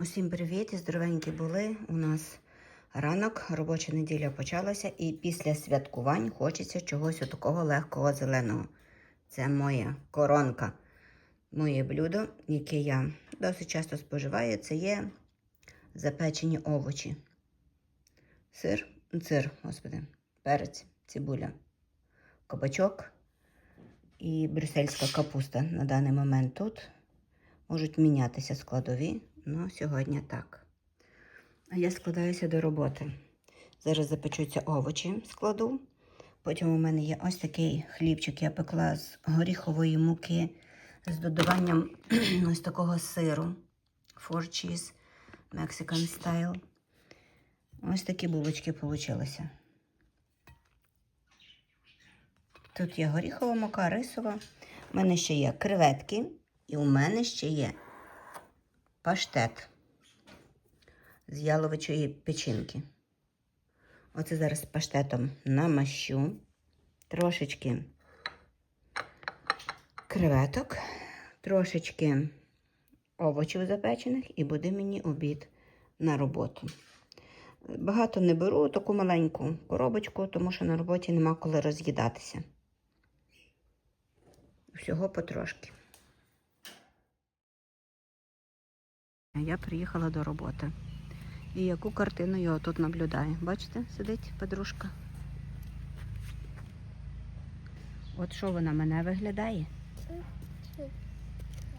Усім привіт! Здоровенькі були. У нас ранок, робоча неділя почалася, і після святкувань хочеться чогось такого легкого зеленого. Це моя коронка. Моє блюдо, яке я досить часто споживаю, це є запечені овочі. Сир, сир, господи, перець, цибуля, кабачок і брюссельська капуста на даний момент тут. Можуть мінятися складові, але сьогодні так. А я складаюся до роботи. Зараз запечуться овочі, складу. Потім у мене є ось такий хлібчик, я пекла з горіхової муки з додаванням ось такого сиру. Four cheese, Mexican style. Ось такі булочки получилися. Тут є горіхова мука, рисова. У мене ще є креветки. І у мене ще є паштет з яловичої печінки. Оце зараз паштетом намащу. Трошечки креветок, трошечки овочів запечених і буде мені обід на роботу. Багато не беру таку маленьку коробочку, тому що на роботі нема коли роз'їдатися. Всього потрошки. Я приїхала до роботи. І яку картину я тут наблюдаю? Бачите, сидить подружка. От що вона мене виглядає?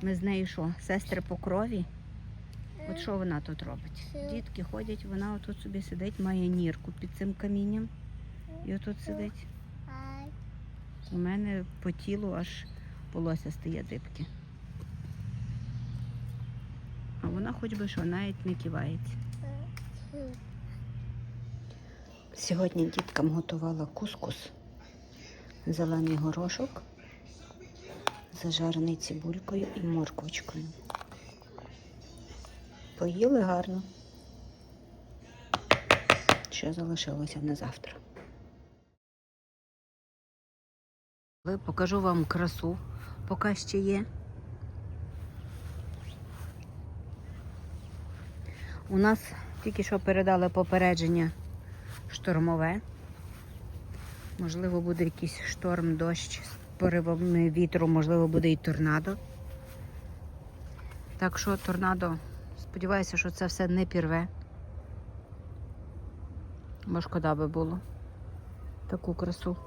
Ми з нею що, сестри по крові? От що вона тут робить? Дітки ходять, вона отут собі сидить, має нірку під цим камінням. І отут сидить. У мене по тілу аж волосся стає дибки. А вона хоч би що, навіть не кивається. Сьогодні діткам готувала кускус, зелений горошок, зажарений цибулькою і морквочкою. Поїли гарно. Ще залишилося на завтра. Покажу вам красу, поки ще є. У нас тільки що передали попередження штормове. Можливо, буде якийсь шторм, дощ з поривами вітру, можливо, буде і торнадо. Так що торнадо, сподіваюся, що це все не пірве. Бо шкода би було таку красу.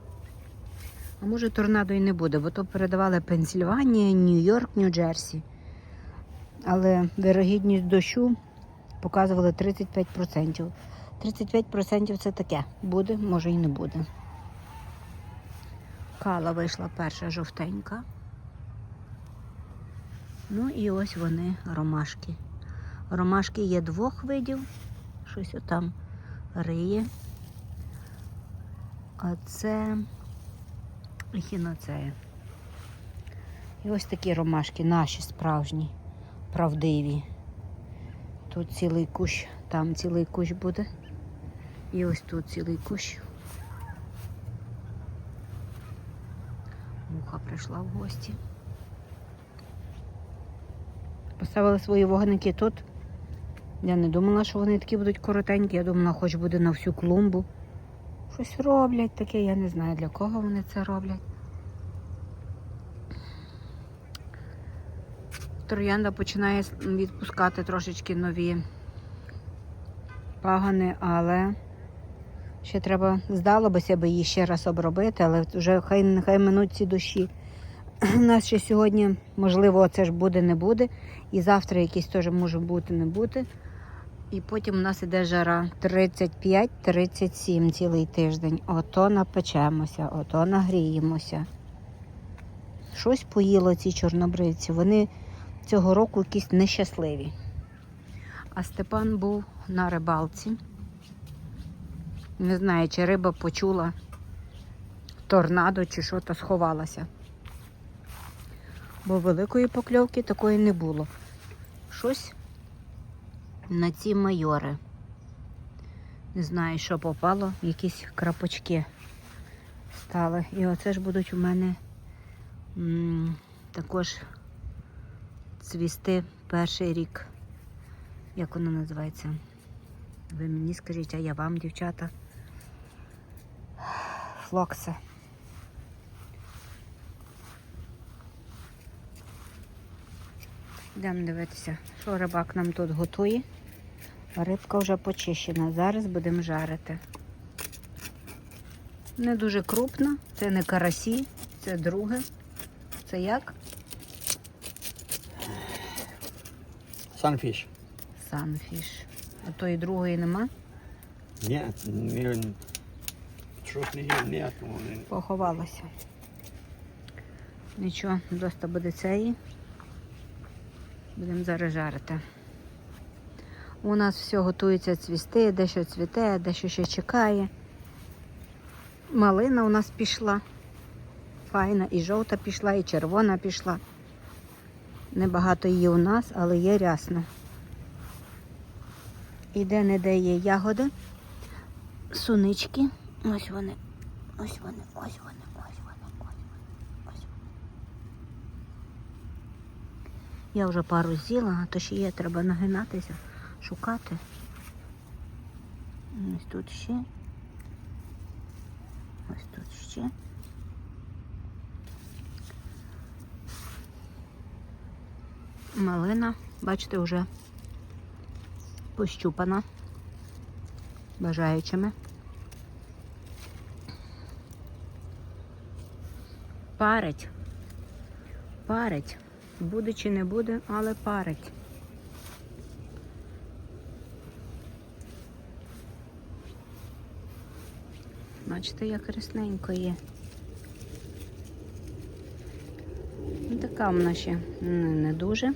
А може торнадо і не буде, бо то передавали Пенсільванія, Нью-Йорк, Нью-Джерсі. Але вирогідність дощу показували 35%. 35% це таке. Буде, може і не буде. Кала вийшла перша жовтенька. Ну і ось вони, ромашки. Ромашки є двох видів. Щось отам риє. А це ехіноцея. І ось такі ромашки, наші справжні, правдиві. Тут цілий кущ, там цілий кущ буде. І ось тут цілий кущ. Муха прийшла в гості. Поставили свої вогники тут. Я не думала, що вони такі будуть коротенькі. Я думала, хоч буде на всю клумбу. Щось роблять таке, я не знаю для кого вони це роблять. Троянда починає відпускати трошечки нові пагани, але ще треба, здалося би її ще раз обробити, але вже хай нехай минуть ці дощі. У нас ще сьогодні, можливо, це ж буде, не буде. І завтра якісь теж може бути, не бути. І потім у нас іде жара 35-37 цілий тиждень. Ото напечемося, ото нагріємося. Щось поїло ці чорнобривці. Вони цього року якісь нещасливі. А Степан був на рибалці. Не знаю, чи риба почула торнадо, чи що то сховалася. Бо великої покльовки такої не було. Щось на ці майори. Не знаю, що попало, якісь крапочки стали. І оце ж будуть у мене м також цвісти перший рік Як воно називається? Ви мені скажіть, а я вам, дівчата. Флокси. Йдемо дивитися, що рибак нам тут готує. Рибка вже почищена. Зараз будемо жарити. Не дуже крупна, це не карасі, це друге. Це як? Sunfish. Санфіш. А тої другої нема. Нет, не, трохи нет. вони- Поховалася. Нічого, доста буде цієї. Будемо зараз жарити. У нас все готується цвісти, дещо цвіте, дещо ще чекає. Малина у нас пішла. Файна, і жовта пішла, і червона пішла. Небагато її у нас, але є рясно. І де-не-де є ягоди, сунички. Ось вони. Ось вони, ось вони, ось вони, ось вони, ось вони. Я вже пару з'їла, а то ще є, треба нагинатися, шукати. Ось тут ще. Ось тут ще. Малина, бачите, вже пощупана бажаючими. Парить. Парить. Буде чи не буде, але парить. Бачите, як рясненько є. Вона ще не, не дуже,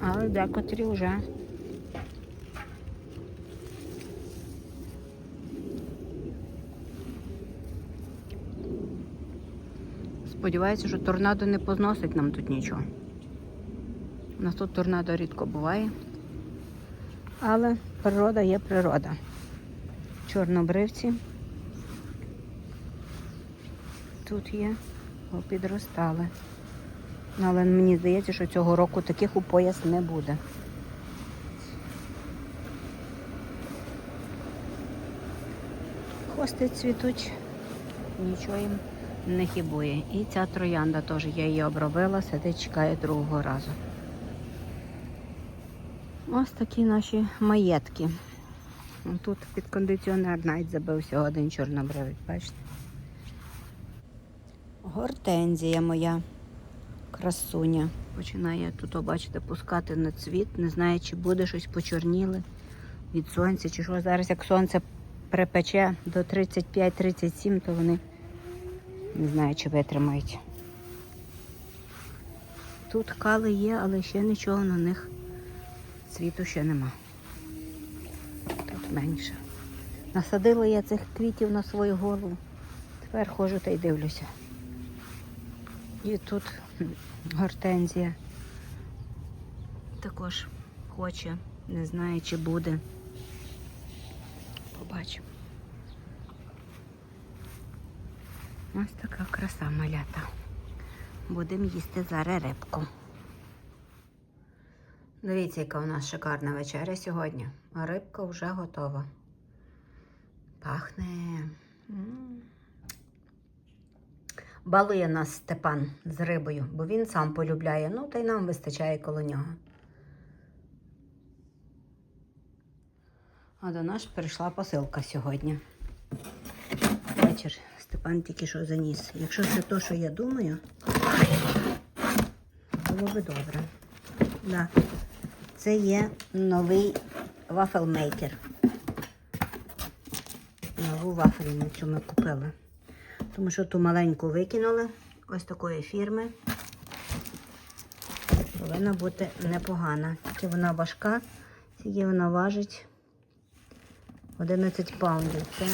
але декотрі вже. Сподіваюся, що торнадо не позносить нам тут нічого. У нас тут торнадо рідко буває. Але природа є природа. Чорнобривці. Тут є, підростали. Але мені здається, що цього року таких у пояс не буде. Хости цвітуть, нічого їм не хібує. І ця троянда теж я її обробила, сидить, чекає другого разу. Ось такі наші маєтки. Тут під кондиціонер навіть забився один чорнобривець, бачите? Гортензія моя красуня. Починає тут, бачите, пускати на цвіт. Не знаю, чи буде щось почорніле від сонця, чи що. Зараз як сонце припече до 35-37, то вони не знаю, чи витримають. Тут кали є, але ще нічого на них цвіту ще нема. Тут менше. Насадила я цих квітів на свою голову. Тепер ходжу та й дивлюся. І тут гортензія також хоче, не знає, чи буде. Побачимо. Ось така краса малята. Будемо їсти зараз рибку. Дивіться, яка у нас шикарна вечеря сьогодні. Рибка вже готова. Пахне. Балує нас Степан з рибою, бо він сам полюбляє. Ну, та й нам вистачає коло нього. А до нас прийшла посилка сьогодні. Вечір Степан тільки що заніс. Якщо це то, що я думаю, було би добре. Да. Це є новий вафельмейкер. Нову вафельницю ми купили. Тому що ту маленьку викинули ось такої фірми. Повинна бути непогана. Тільки вона важка, тільки вона важить 11 паундів. Це,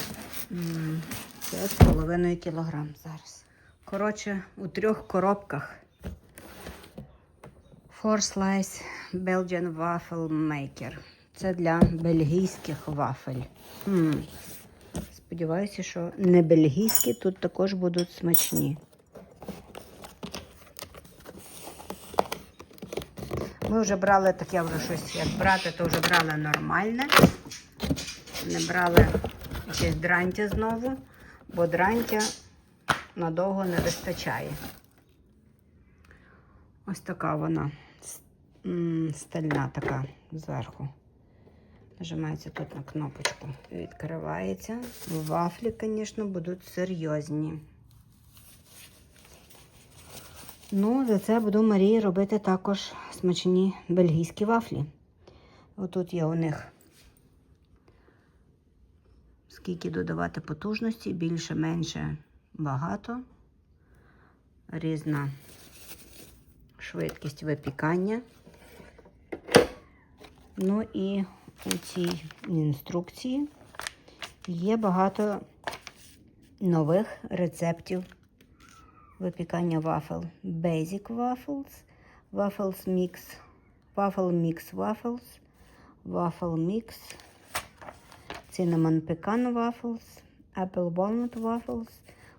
м, це з половиною кілограм зараз. Коротше, у трьох коробках Four Slice Belgian Waffle Maker. Це для бельгійських вафель. Сподіваюся, що не бельгійські тут також будуть смачні. Ми вже брали таке вже щось, як брати, то вже брали нормальне. Не брали якесь дрантя знову, бо дрантя надовго не вистачає. Ось така вона стальна така зверху. Нажимається тут на кнопочку. Відкривається. Вафлі, звісно, будуть серйозні. Ну, за це буду Марії робити також смачні бельгійські вафлі. Отут є у них скільки додавати потужності, більше, менше, багато. Різна швидкість випікання. Ну і у цій інструкції є багато нових рецептів випікання вафел. Basic waffles, waffles mix, waffle mix waffles, waffle mix, cinnamon pecan waffles, apple walnut waffles,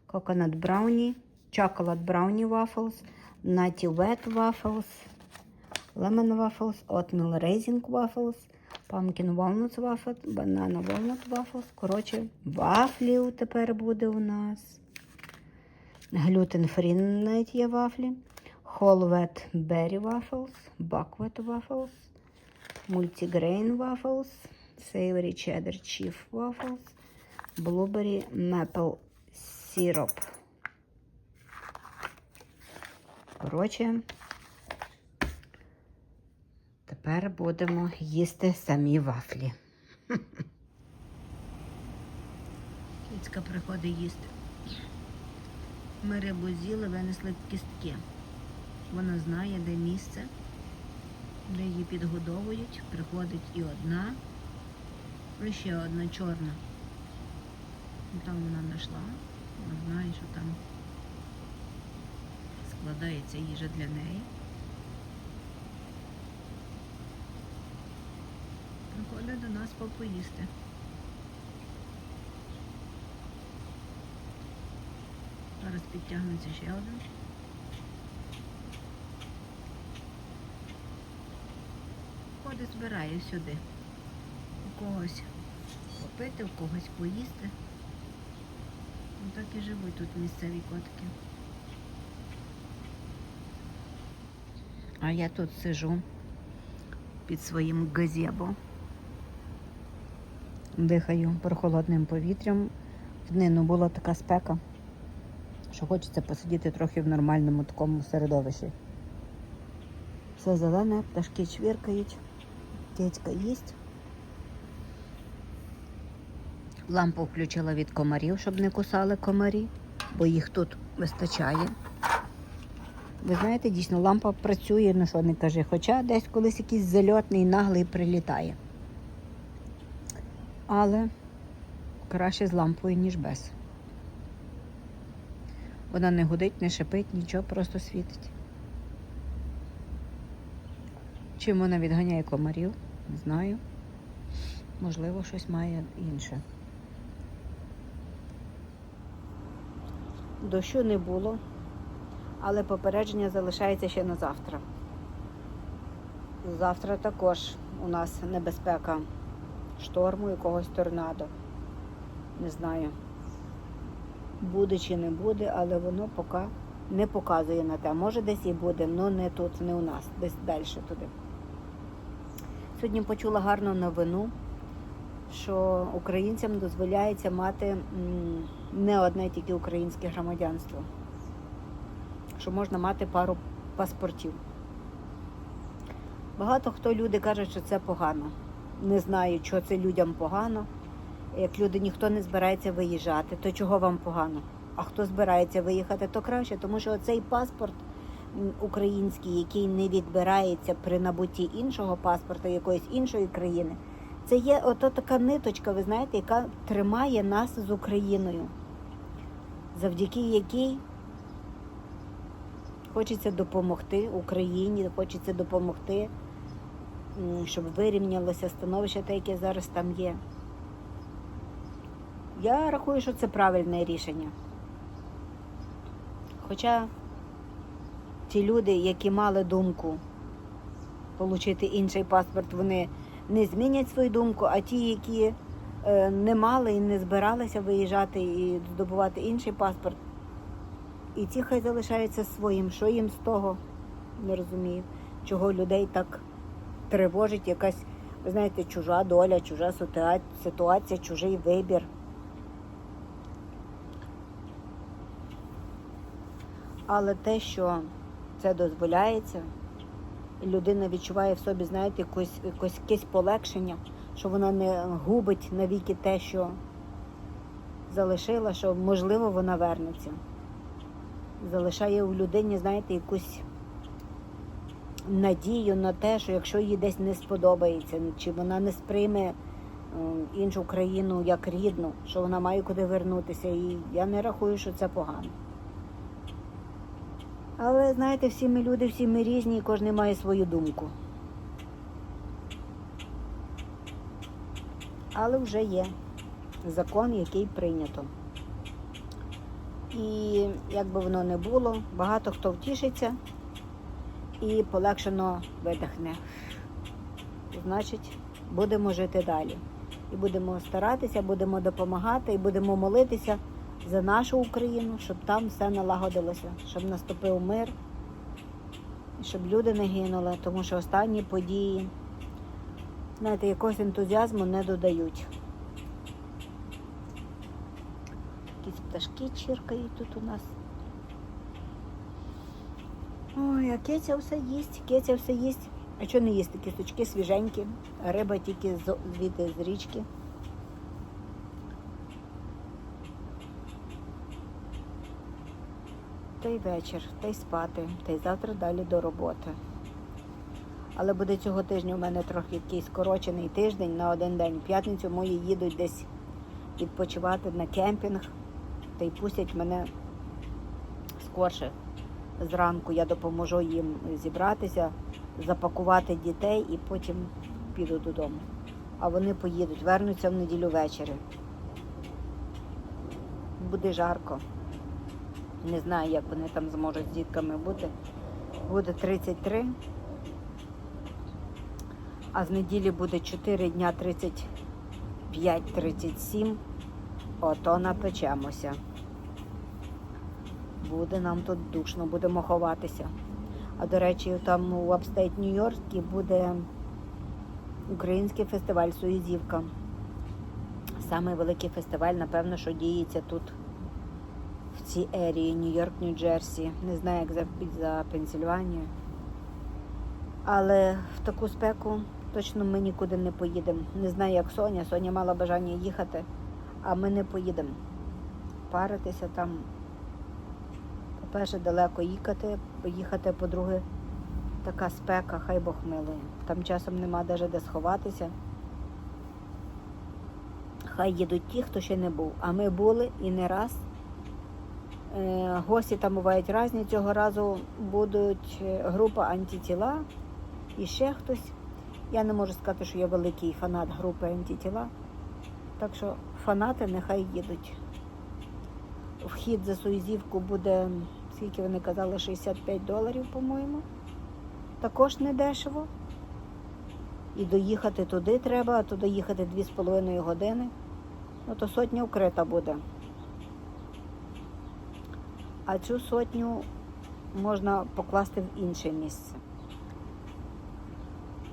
coconut brownie, chocolate brownie waffles, nutty wet waffles, lemon waffles, oatmeal raisin waffles, pumpkin walnut waffles, banana walnut waffles. Коротше, вафлів тепер буде у нас. Глютен-фрі навіть є вафлі. Whole wet berry waffles, buckwheat waffles, multigrain waffles, savory cheddar cheese waffles, blueberry maple syrup. Коротше, тепер будемо їсти самі вафлі. Кіцька приходить їсти. Ми рибу з'їли, винесли кістки. Вона знає, де місце, де її підгодовують. Приходить і одна, і ще одна чорна. Там вона знайшла. Вона знає, що там складається їжа для неї. Приходить до нас попоїсти. Зараз підтягнеться ще один. Ходить, збирає сюди. У когось попити, у когось поїсти. Ну так і живуть тут місцеві котики. А я тут сижу під своїм газебо. Дихаю прохолодним повітрям. В днину була така спека що хочеться посидіти трохи в нормальному такому середовищі. Все зелене, пташки чвіркають, тітька їсть. Лампу включила від комарів, щоб не кусали комарі, бо їх тут вистачає. Ви знаєте, дійсно, лампа працює, ну що не каже, хоча десь колись якийсь зальотний наглий прилітає. Але краще з лампою, ніж без. Вона не гудить, не шипить, нічого, просто світить. Чим вона відганяє комарів, не знаю. Можливо, щось має інше. Дощу не було, але попередження залишається ще на завтра. Завтра також у нас небезпека шторму, якогось торнадо. Не знаю буде чи не буде, але воно поки не показує на те. Може десь і буде, але не тут, не у нас, десь далі туди. Сьогодні почула гарну новину, що українцям дозволяється мати не одне тільки українське громадянство, що можна мати пару паспортів. Багато хто люди кажуть, що це погано. Не знаю, що це людям погано. Як люди ніхто не збирається виїжджати, то чого вам погано? А хто збирається виїхати, то краще, тому що цей паспорт український, який не відбирається при набутті іншого паспорта якоїсь іншої країни, це є ото така ниточка, ви знаєте, яка тримає нас з Україною, завдяки якій хочеться допомогти Україні, хочеться допомогти, щоб вирівнялося становище, те, яке зараз там є. Я рахую, що це правильне рішення. Хоча ті люди, які мали думку отримати інший паспорт, вони не змінять свою думку, а ті, які е, не мали і не збиралися виїжджати і здобувати інший паспорт, і ті хай залишаються своїм. Що їм з того? Не розумію, чого людей так тривожить якась, ви знаєте, чужа доля, чужа ситуація, чужий вибір. Але те, що це дозволяється, людина відчуває в собі, знаєте, якось, якось, якесь полегшення, що вона не губить навіки те, що залишила, що можливо вона вернеться. Залишає у людині, знаєте, якусь надію на те, що якщо їй десь не сподобається, чи вона не сприйме іншу країну як рідну, що вона має куди вернутися. І я не рахую, що це погано. Але знаєте, всі ми люди, всі ми різні, і кожен має свою думку. Але вже є закон, який прийнято. І як би воно не було, багато хто втішиться і полегшено видихне. Значить, будемо жити далі. І будемо старатися, будемо допомагати, і будемо молитися за нашу Україну, щоб там все налагодилося, щоб наступив мир, щоб люди не гинули, тому що останні події, знаєте, якогось ентузіазму не додають. Якісь пташки чиркають тут у нас. Ой, а кеця все їсть, кеця все їсть. А що не їсти? Кісточки свіженькі, риба тільки з, звідти з річки. Та й вечір, та й спати, та й завтра далі до роботи. Але буде цього тижня у мене трохи якийсь скорочений тиждень на один день. В п'ятницю мої їдуть десь відпочивати на кемпінг, та й пустять мене скорше. Зранку я допоможу їм зібратися, запакувати дітей і потім піду додому. А вони поїдуть, вернуться в неділю ввечері. Буде жарко. Не знаю, як вони там зможуть з дітками бути. Буде 33. А з неділі буде 4 дня 35-37. Ото напечемося. Буде нам тут душно, будемо ховатися. А до речі, там у Апстейт Нью-Йоркі буде український фестиваль Суїзівка. Самий великий фестиваль, напевно, що діється тут, в цій ерії Нью-Йорк, Нью-Джерсі. Не знаю, як за, за Пенсільванію. Але в таку спеку точно ми нікуди не поїдемо. Не знаю, як Соня. Соня мала бажання їхати, а ми не поїдемо. Паритися там. По-перше, далеко їхати, поїхати, по-друге, така спека, хай Бог милує. Там часом нема навіть де сховатися. Хай їдуть ті, хто ще не був. А ми були і не раз. Е, гості там бувають різні. Цього разу будуть е, група антитіла і ще хтось. Я не можу сказати, що я великий фанат групи антитіла. Так що фанати нехай їдуть. Вхід за Суїзівку буде, скільки вони казали, 65 доларів, по-моєму. Також не дешево. І доїхати туди треба, а туди їхати 2,5 години. Ну то сотня вкрита буде. А цю сотню можна покласти в інше місце.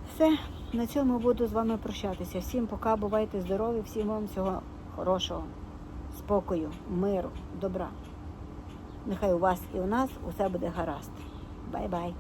Все, на цьому буду з вами прощатися. Всім пока, бувайте здорові, всім вам всього хорошого, спокою, миру, добра. Нехай у вас і у нас усе буде гаразд. Бай-бай.